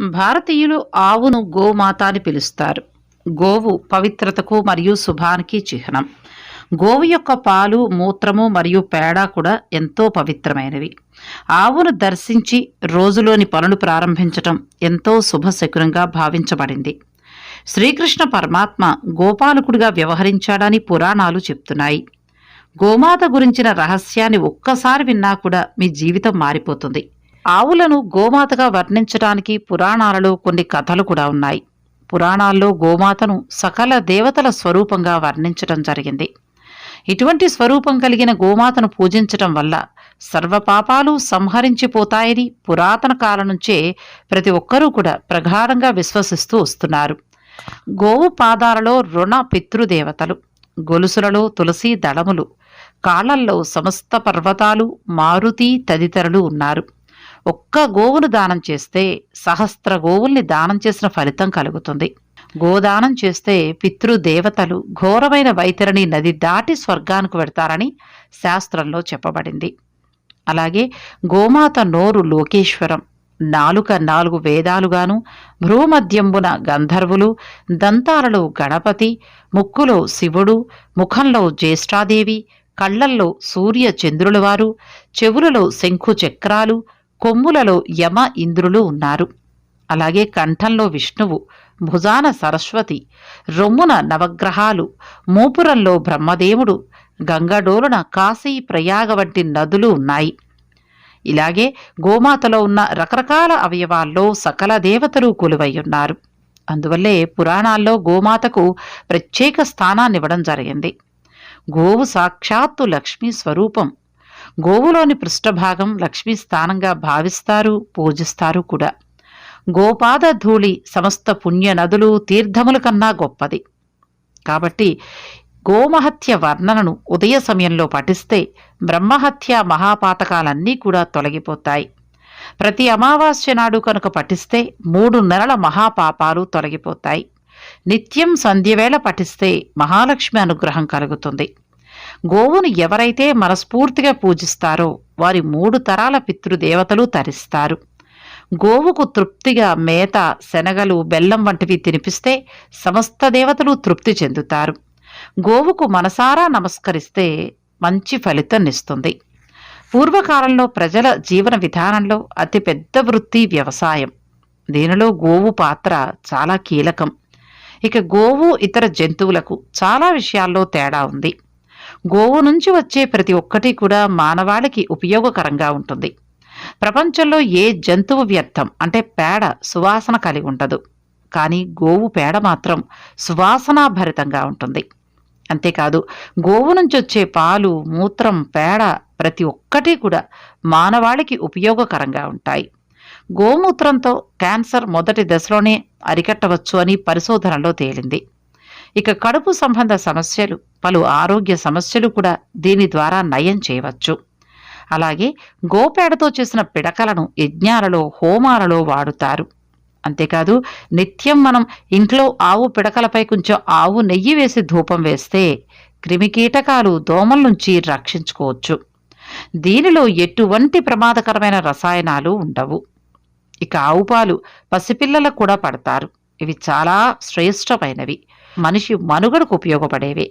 భారతీయులు ఆవును గోమాత అని పిలుస్తారు. గోవు పవిత్రతకు మరియు శుభానికి చిహ్నం. గోవు యొక్క పాలు మూత్రము మరియు పేడ కూడా ఎంతో పవిత్రమైనవి. ఆవును దర్శించి రోజులోని పనులు ప్రారంభించటం ఎంతో శుభశకునంగా భావించబడింది. శ్రీకృష్ణ పరమాత్మ గోపాలకుడిగా వ్యవహరించాడని పురాణాలు చెప్తున్నాయి. గోమాత గురించిన రహస్యాన్ని ఒక్కసారి విన్నా కూడా మీ జీవితం మారిపోతుంది. ఆవులను గోమాతగా వర్ణించడానికి పురాణాలలో కొన్ని కథలు కూడా ఉన్నాయి. పురాణాల్లో గోమాతను సకల దేవతల స్వరూపంగా వర్ణించటం జరిగింది. ఇటువంటి స్వరూపం కలిగిన గోమాతను పూజించటం వల్ల సర్వపాపాలు సంహరించిపోతాయని పురాతన కాలం నుంచే ప్రతి ఒక్కరూ కూడా ప్రగాఢంగా విశ్వసిస్తూ వస్తున్నారు. గోవు పాదాలలో రుణ పితృదేవతలు గొలుసులలో తులసి దళములు కాళ్ళల్లో సమస్త పర్వతాలు మారుతి తదితరులు ఉన్నారు. ఒక్క గోవును దానం చేస్తే సహస్ర గోవుల్ని దానం చేసిన ఫలితం కలుగుతుంది. గోదానం చేస్తే పితృదేవతలు ఘోరమైన వైతరిని నది దాటి స్వర్గానికి వెడతారని శాస్త్రంలో చెప్పబడింది. అలాగే గోమాత నోరు లోకేశ్వరం నాలుక నాలుగు వేదాలుగాను భ్రూమధ్యంబున గంధర్వులు దంతాలలో గణపతి ముక్కులో శివుడు ముఖంలో జ్యేష్ఠాదేవి కళ్ళల్లో సూర్య చంద్రులవారు చెవులలో శంఖు చక్రాలు కొమ్ములలో యమ ఇంద్రులు ఉన్నారు. అలాగే కంఠంలో విష్ణువు భుజాన సరస్వతి రొమ్మున నవగ్రహాలు మూపురంలో బ్రహ్మదేవుడు గంగడోలున కాశీ ప్రయాగ వంటి నదులు ఉన్నాయి. ఇలాగే గోమాతలో ఉన్న రకరకాల అవయవాల్లో సకల దేవతలు కొలువై ఉన్నారు. అందువల్లే పురాణాల్లో గోమాతకు ప్రత్యేక స్థానాన్నివ్వడం జరిగింది. గోవు సాక్షాత్తు లక్ష్మీ స్వరూపం. గోవులోని పృష్ఠభాగం లక్ష్మీ స్థానంగా భావిస్తారు పూజిస్తారు కూడా. గోపాద ధూళి సమస్త పుణ్య నదులు తీర్థముల కన్నా గొప్పది. కాబట్టి గోమహత్య వర్ణనను ఉదయ సమయంలో పఠిస్తే బ్రహ్మహత్య మహాపాతకాలన్నీ కూడా తొలగిపోతాయి. ప్రతి అమావాస్య నాడు కనుక పఠిస్తే మూడు నెలల మహాపాపాలు తొలగిపోతాయి. నిత్యం సంధ్యవేళ పఠిస్తే మహాలక్ష్మి అనుగ్రహం కలుగుతుంది. గోవును ఎవరైతే మనస్ఫూర్తిగా పూజిస్తారో వారి మూడు తరాల పితృదేవతలు తరిస్తారు. గోవుకు తృప్తిగా మేత శనగలు బెల్లం వంటివి తినిపిస్తే సమస్త దేవతలు తృప్తి చెందుతారు. గోవుకు మనసారా నమస్కరిస్తే మంచి ఫలితం ఇస్తుంది పూర్వకాలంలో ప్రజల జీవన విధానంలో అతిపెద్ద వృత్తి వ్యవసాయం. దీనిలో గోవు పాత్ర చాలా కీలకం. ఇక గోవు ఇతర జంతువులకు చాలా విషయాల్లో తేడా ఉంది. గోవు నుంచి వచ్చే ప్రతి ఒక్కటి కూడా మానవాళికి ఉపయోగకరంగా ఉంటుంది. ప్రపంచంలో ఏ జంతువు వ్యర్థం అంటే పేడ సువాసన కలిగి ఉండదు. కానీ గోవు పేడ మాత్రం సువాసనాభరితంగా ఉంటుంది. అంతేకాదు గోవు నుంచి వచ్చే పాలు మూత్రం పేడ ప్రతి ఒక్కటి కూడా మానవాళికి ఉపయోగకరంగా ఉంటాయి. గోమూత్రంతో క్యాన్సర్ మొదటి దశలోనే అరికట్టవచ్చు అని పరిశోధనలో తేలింది. ఇక కడుపు సంబంధ సమస్యలు పలు ఆరోగ్య సమస్యలు కూడా దీని ద్వారా నయం చేయవచ్చు. అలాగే గోపేడతో చేసిన పిడకలను యజ్ఞాలలో హోమాలలో వాడుతారు. అంతేకాదు నిత్యం మనం ఇంట్లో ఆవు పిడకలపై కొంచెం ఆవు నెయ్యి వేసి ధూపం వేస్తే క్రిమికీటకాలు దోమల నుంచి రక్షించుకోవచ్చు. దీనిలో ఎటువంటి ప్రమాదకరమైన రసాయనాలు ఉండవు. ఇక ఆవు పాలు పసిపిల్లలకు కూడా పడతారు. ఇవి చాలా శ్రేష్టమైనవి. మనిషి మనుగడకు ఉపయోగపడేవే.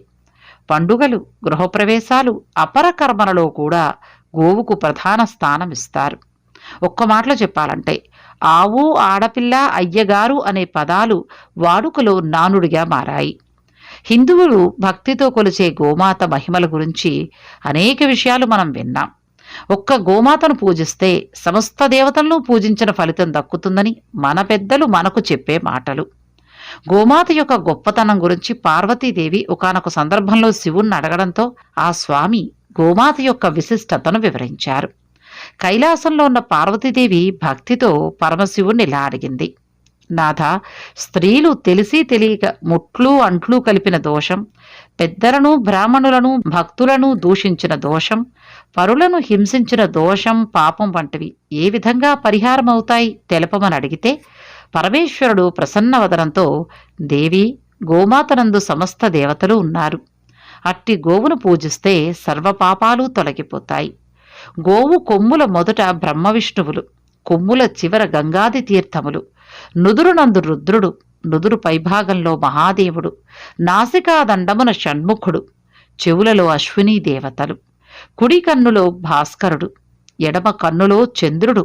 పండుగలు గృహప్రవేశాలు అపర కర్మలలో కూడా గోవుకు ప్రధాన స్థానం ఇస్తారు. ఒక్క మాటలో చెప్పాలంటే ఆవు ఆడపిల్ల అయ్యగారు అనే పదాలు వాడుకలో నానుడిగా మారాయి. హిందువులు భక్తితో కొలిచే గోమాత మహిమల గురించి అనేక విషయాలు మనం విన్నాం. ఒక్క గోమాతను పూజిస్తే సమస్త దేవతలను పూజించిన ఫలితం దక్కుతుందని మన పెద్దలు మనకు చెప్పే మాటలు. గోమాత యొక్క గొప్పతనం గురించి పార్వతీదేవి ఒకానొక సందర్భంలో శివుణ్ణి అడగడంతో ఆ స్వామి గోమాత యొక్క విశిష్టతను వివరించారు. కైలాసంలో ఉన్న పార్వతీదేవి భక్తితో పరమశివుణ్ణి ఇలా అడిగింది. నాథ స్త్రీలు తెలిసి తెలియక ముట్లు అంట్లు కలిపిన దోషం పెద్దలను బ్రాహ్మణులను భక్తులను దూషించిన దోషం పరులను హింసించిన దోషం పాపం వంటివి ఏ విధంగా పరిహారం అవుతాయి తెలపమని అడిగితే పరమేశ్వరుడు ప్రసన్నవదనంతో దేవి గోమాతనందు సమస్త దేవతలు ఉన్నారు. అట్టి గోవును పూజిస్తే సర్వపాపాలు తొలగిపోతాయి. గోవు కొమ్ముల మొదట బ్రహ్మ విష్ణువులు కొమ్ముల చివర గంగాది తీర్థములు నుదురునందు రుద్రుడు నుదురు పైభాగంలో మహాదేవుడు నాసికాదండమున షణ్ముఖుడు చెవులలో అశ్వినీ దేవతలు కుడి కన్నులో భాస్కరుడు ఎడమ కన్నులో చంద్రుడు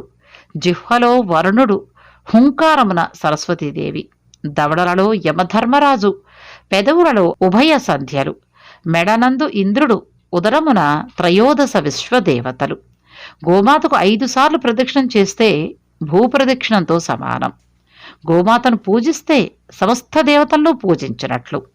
జిహ్వలో వరుణుడు హుంకారమున సరస్వతీదేవి. దవడలలో యమధర్మరాజు పెదవులలో ఉభయ సంధ్యలు మెడనందు ఇంద్రుడు ఉదరమున త్రయోదశ విశ్వదేవతలు. గోమాతకు ఐదు సార్లు ప్రదక్షిణం చేస్తే భూప్రదక్షిణంతో సమానం. గోమాతను పూజిస్తే సమస్త దేవతలను పూజించినట్లు.